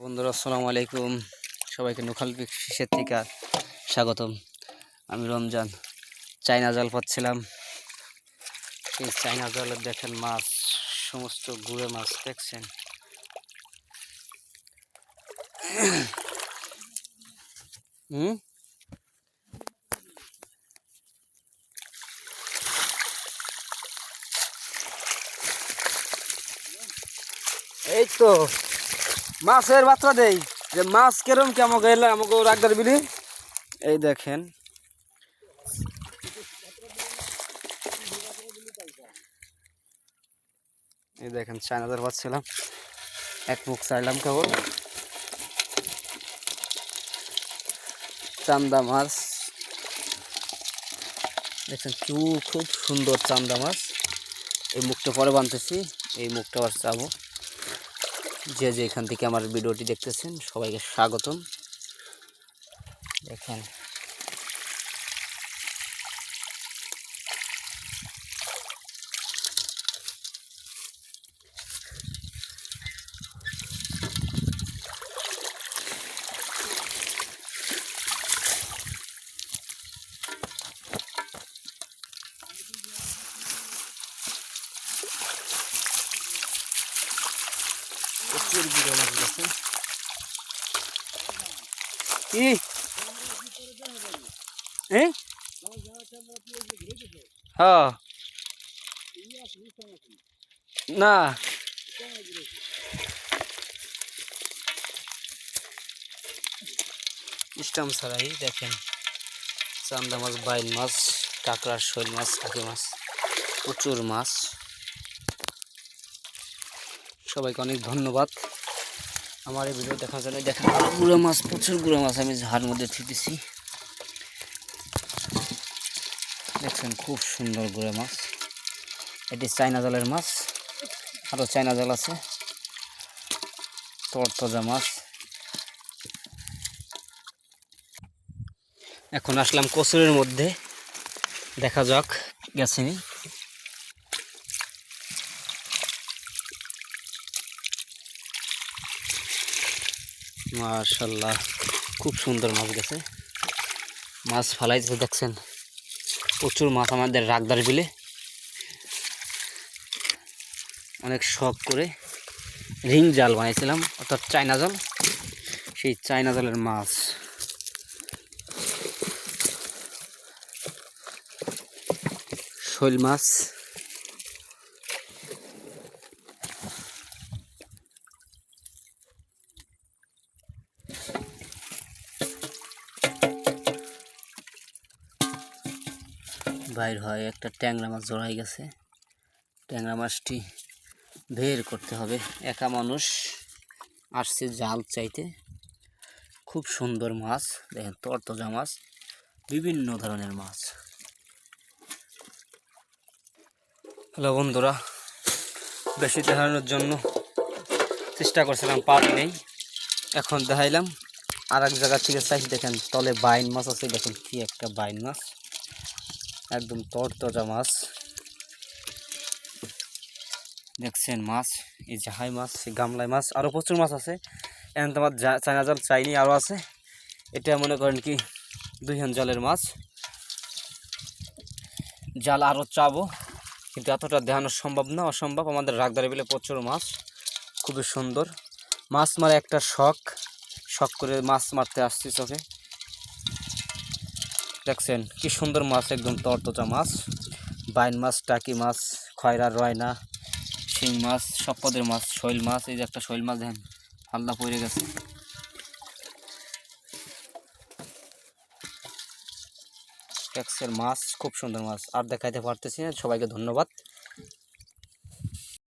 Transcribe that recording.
বন্ধুরা, আসসালামু আলাইকুম। সবাইকে নোখাল ফিশের থেকে স্বাগতম। আমি রমজান চাইনা জাল পাচ্ছিলাম। এই চাইনা জালের দেখেন মাছ, সমস্ত গুড়ে মাছ দেখছেন। হুম? এই তো। মাছের বাচ্চা দেই। যে মাছ কেরম কি আমাকে এলে আমাকে রাখদার বিলি? এই দেখেন। এই দেখেন, চায়নাদের পাচ্ছিলাম। এক মুখ চাইলাম কেবল। চান্দা মাছ। দেখছেন খুব সুন্দর চান্দা মাছ। এই মুখটা পরে বানতেছি, এই মুখটা আবার চাবো। যে যে এখান থেকে আমার ভিডিওটি দেখতেছেন সবাইকে স্বাগতম। দেখেন প্রচুর গুঁড়ো মাছ দেখেন কি? হ্যাঁ। না। স্টাম ছাড়াই দেখেন, চান্দা মাছ, বাইল মাছ কাঁকড়া শৈল মাছ, কাকি মাছ প্রচুর মাছ। সবাইকে অনেক ধন্যবাদ। আমার এই ভিডিও দেখার জন্য দেখেন গুঁড়ো মাছ, প্রচুর গুঁড়ো মাছ আমি ঝাড় মধ্যে থিতেছি দেখছেন, খুব সুন্দর গুঁড়ো মাছ। এটি চাইনা জলের মাছ। আরও চাইনা জল আছে। তরতজা মাছ। এখন আসলাম কচুরের মধ্যে। দেখা যাক গেছেনি মাশাল্লাহ, খুব সুন্দর মাছ গেছে। মাছ ফালাইছে, দেখছেন? প্রচুর মাছ আমাদের রাগদার বিলে। অনেক শখ করে রিং জাল বানিয়েছিলাম, অর্থাৎ চায়না জাল। সেই চায়না জালের মাছ। শৈল মাছ। বাইর হয়, একটা ট্যাংরা মাছ জড়াই গেছে। ট্যাংরা মাছটি বের করতে হবে। একা মানুষ আসছে জাল চাইতে। খুব সুন্দর মাছ, দেখেন তরতজা মাছ, বিভিন্ন ধরনের মাছ। হ্যালো বন্ধুরা, বেশি দেখানোর জন্য চেষ্টা করছিলাম, পারি নেই। এখন দেখাইলাম আর এক জায়গা থেকে চাই দেখেন তলে বাইন মাছ আছে, দেখেন কি একটা বাইন মাছ। একদম তরতজা মাছ। দেখছেন মাছ, এই জাহাই মাছ, এই গামলাই মাছ আরও প্রচুর মাছ আছে। এখন তোমার চায়না জাল চাইনি আরও আছে। এটা মনে করেন কি দুই হান জালের মাছ। জাল আরও চাবো, কিন্তু এতটা দেখানো সম্ভব না, অসম্ভব। আমাদের রাগদারে বিলে প্রচুর মাছ, খুবই সুন্দর। মাছ মারে একটা শখ শখ করে মাছ মারতে আসছি চোখে। দেখছেন, কি সুন্দর মাছ, একদম তরতজা মাছ। বাইন মাছ, টাকি মাছ খয়রা রয়না, শিং মাছ, সব পদের মাছ, শৈল মাছ, এই যে একটা শৈল মাছ দেখেন হাল্লা পড়ে গেছে। ট্যাক্সের মাছ, খুব সুন্দর মাছ। আর দেখাইতে পারতেছি না, সবাইকে ধন্যবাদ।